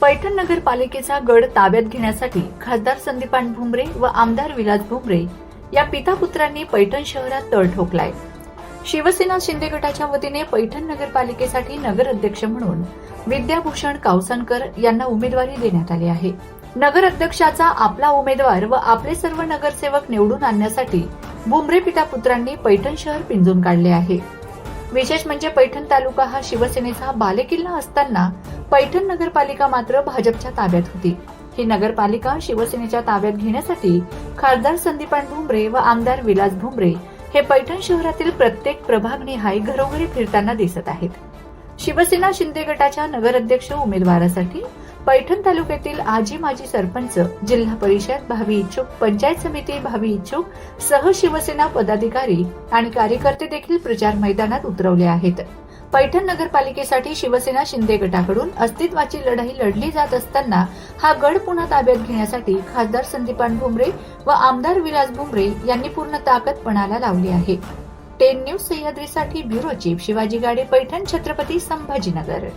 पैठण नगरपालिकेचा गड ताब्यात घेण्यासाठी खासदार संदीपान भुमरे व आमदार विलास भुमरे या पिता पुत्रांनी पैठण शहरात तळ ठोकलाय. शिवसेना शिंदे गटाच्या वतीने पैठण नगरपालिकेसाठी नगर अध्यक्ष म्हणून विद्याभूषण कावसनकर यांना उमेदवारी देण्यात आली आहे. नगर अध्यक्षाचा आपला उमेदवार व आपले सर्व नगरसेवक निवडून आणण्यासाठी भुमरे पिता पुत्रांनी पैठण शहर पिंजून काढले आहे. विशेष म्हणजे पैठण तालुका हा शिवसेनेचा बालेकिल्ला असताना पैठण नगरपालिका मात्र भाजपच्या ताब्यात होती. ही नगरपालिका शिवसेनेच्या ताब्यात घेण्यासाठी खासदार संदीपान भुमरे व आमदार विलास भुमरे हे पैठण शहरातील प्रत्येक प्रभागनिहाय घरोघरी फिरताना दिसत आहेत. शिवसेना शिंदे गटाच्या नगराध्यक्ष उमेदवारासाठी पैठण तालुक्यातील आजी माजी सरपंच जिल्हा परिषद भावी इच्छुक पंचायत समिती भावी इच्छुक सह शिवसेना पदाधिकारी आणि कार्यकर्ते देखील प्रचार मैदानात उतरवले आहेत. पैठण नगरपालिकेसाठी शिवसेना शिंदे गटाकडून अस्तित्वाची लढाई लढली जात असताना हा गड पुन्हा ताब्यात घेण्यासाठी खासदार संदीपान भुमरे व आमदार विलास भुमरे यांनी पूर्ण ताकद पणाला लावली आहे. टेन न्यूज सह्याद्रीसाठी ब्युरो चीफ शिवाजी गाडे पैठण छत्रपती संभाजीनगर.